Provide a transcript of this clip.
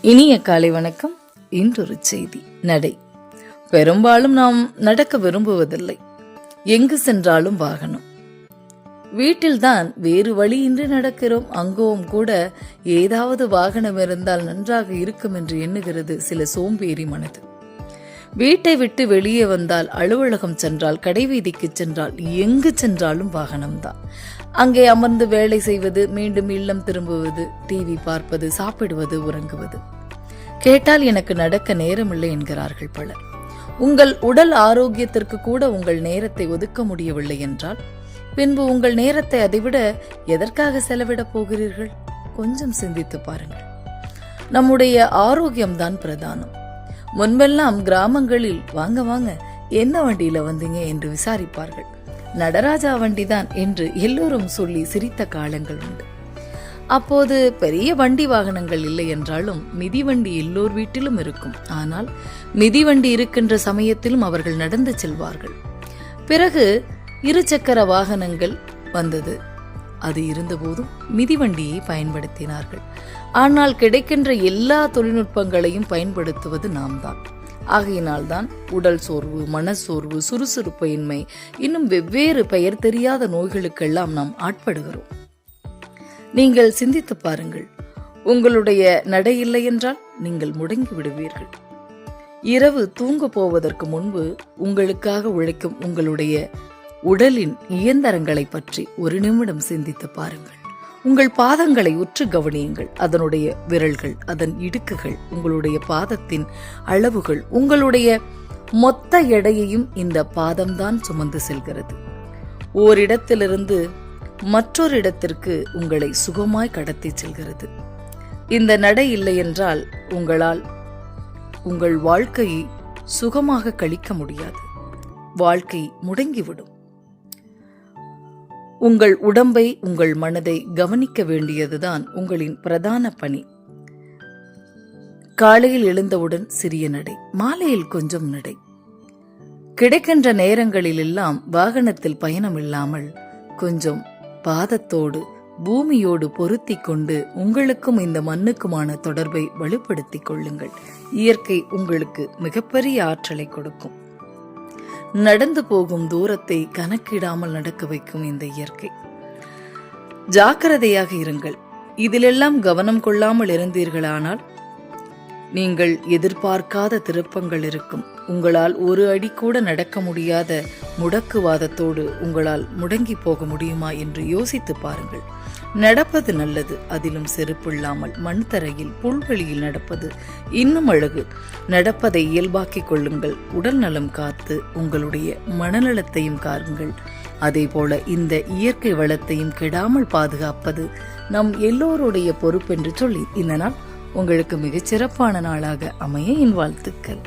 இனிய காலை வணக்கம். இன்றொரு செய்தி. நடை. பெரும்பாலும் நாம் நடக்க விரும்புவதில்லை. எங்கு சென்றாலும் வாகனம். வீட்டில்தான் வேறு வழியின்றி நடக்கிறோம். அங்கோவும் கூட ஏதாவது வாகனம் இருந்தால் நன்றாக இருக்கும் என்று எண்ணுகிறது சில சோம்பேறி மனது. வீட்டை விட்டு வெளியே வந்தால் அலுவலகம் சென்றால் கடைவீதிக்கு சென்றால் எங்கு சென்றாலும் வாகனம்தான். அங்கே அமர்ந்து வேலை செய்வது மீண்டும் இல்லம் திரும்புவது டிவி பார்ப்பது சாப்பிடுவது உறங்குவது. கேட்டால் எனக்கு நடக்க நேரமில்லை என்கிறார்கள் பலர். உங்கள் உடல் ஆரோக்கியத்திற்கு கூட உங்கள் நேரத்தை ஒதுக்க முடியவில்லை என்றால் பின்பு உங்கள் நேரத்தை அதைவிட எதற்காக செலவிடப் போகிறீர்கள்? கொஞ்சம் சிந்தித்து பாருங்கள். நம்முடைய ஆரோக்கியம்தான் பிரதானம். முன்பெல்லாம் கிராமங்களில் வாங்க வாங்க என்ன வண்டியில வந்தீங்க? என்று விசாரிப்பார்கள். நடராஜா வண்டிதான் என்று எல்லோரும் சொல்லி சிரித்த காலங்கள் உண்டு. அப்போது பெரிய வண்டி வாகனங்கள் இல்லை என்றாலும் மிதிவண்டி எல்லோர் வீட்டிலும் இருக்கும். ஆனால் மிதிவண்டி இருக்கின்ற சமயத்திலும் அவர்கள் நடந்து செல்வார்கள். பிறகு இருசக்கர வாகனங்கள் வந்தது. அது இருந்தபோதும் மிதிவண்டியை பயன்படுத்தினார்கள். ஆனால் கிடைக்கின்ற எல்லா தொழில்நுட்பங்களையும் பயன்படுத்துவது நாம் தான் ஆகையினால்தான் உடல் சோர்வு மனச்சோர்வு சுறுசுறுப்பின்மை இன்னும் வெவ்வேறு பெயர் தெரியாத நோய்களுக்கெல்லாம் நாம் ஆட்படுகிறோம். நீங்கள் சிந்தித்து பாருங்கள். உங்களுடைய நடை இல்லை என்றால் நீங்கள் முடங்கி விடுவீர்கள். இரவு தூங்க போவதற்கு முன்பு உங்களுக்காக உழைக்கும் உங்களுடைய உடலின் இயந்திரங்களை பற்றி ஒரு நிமிடம் சிந்தித்து பாருங்கள். உங்கள் பாதங்களை உற்று கவனியுங்கள். அதனுடைய விரல்கள் அதன் இடுக்குகள் உங்களுடைய பாதத்தின் அளவுகள் உங்களுடைய மொத்த எடையையும் இந்த பாதம்தான் சுமந்து செல்கிறது. ஓரிடத்திலிருந்து மற்றொரு இடத்திற்கு உங்களை சுகமாய் கடத்தி செல்கிறது. இந்த நடை இல்லை என்றால் உங்களால் உங்கள் வாழ்க்கையை சுகமாக கழிக்க முடியாது. வாழ்க்கை முடங்கிவிடும். உங்கள் உடம்பை உங்கள் மனதை கவனிக்க வேண்டியதுதான் உங்களின் பிரதான பணி. காலையில் எழுந்தவுடன் சிறிய நடை மாலையில் கொஞ்சம் நடை. கிடைக்கின்ற நேரங்களிலெல்லாம் வாகனத்தில் பயணம் இல்லாமல் கொஞ்சம் பாதத்தோடு பூமியோடு பொருத்தி கொண்டு உங்களுக்கும் இந்த மண்ணுக்குமான தொடர்பை வலுப்படுத்திக் கொள்ளுங்கள். இயற்கை உங்களுக்கு மிகப்பெரிய ஆற்றலை கொடுக்கும். நடந்து போகும் தூரத்தை கணக்கிடாமல் நடக்க வைக்கும் இந்த இயற்கை. ஜாக்கிரதையாக இருங்கள். இதிலெல்லாம் கவனம் கொள்ளாமல் இருந்தீர்களானால் நீங்கள் எதிர்பார்க்காத திருப்பங்கள் இருக்கும். உங்களால் ஒரு அடி கூட நடக்க முடியாத முடக்குவாதத்தோடு உங்களால் முடங்கி போக முடியுமா என்று யோசித்து பாருங்கள். நடப்பது நல்லது அதிலும் செருப்பில்லாமல் மண் தரையில் புல்வெளியில் நடப்பது இன்னும் அழகு. நடப்பதை இயல்பாக்கிக் கொள்ளுங்கள் உடல் நலம் காத்து உங்களுடைய மனநலத்தையும் காருங்கள். அதேபோல இந்த இயற்கை வளத்தையும் கெடாமல் பாதுகாப்பது நம் எல்லோருடைய பொறுப்பென்று சொல்லி இந்த நாள் உங்களுக்கு மிகச் சிறப்பான நாளாக அமைய என் வாழ்த்துக்கள்.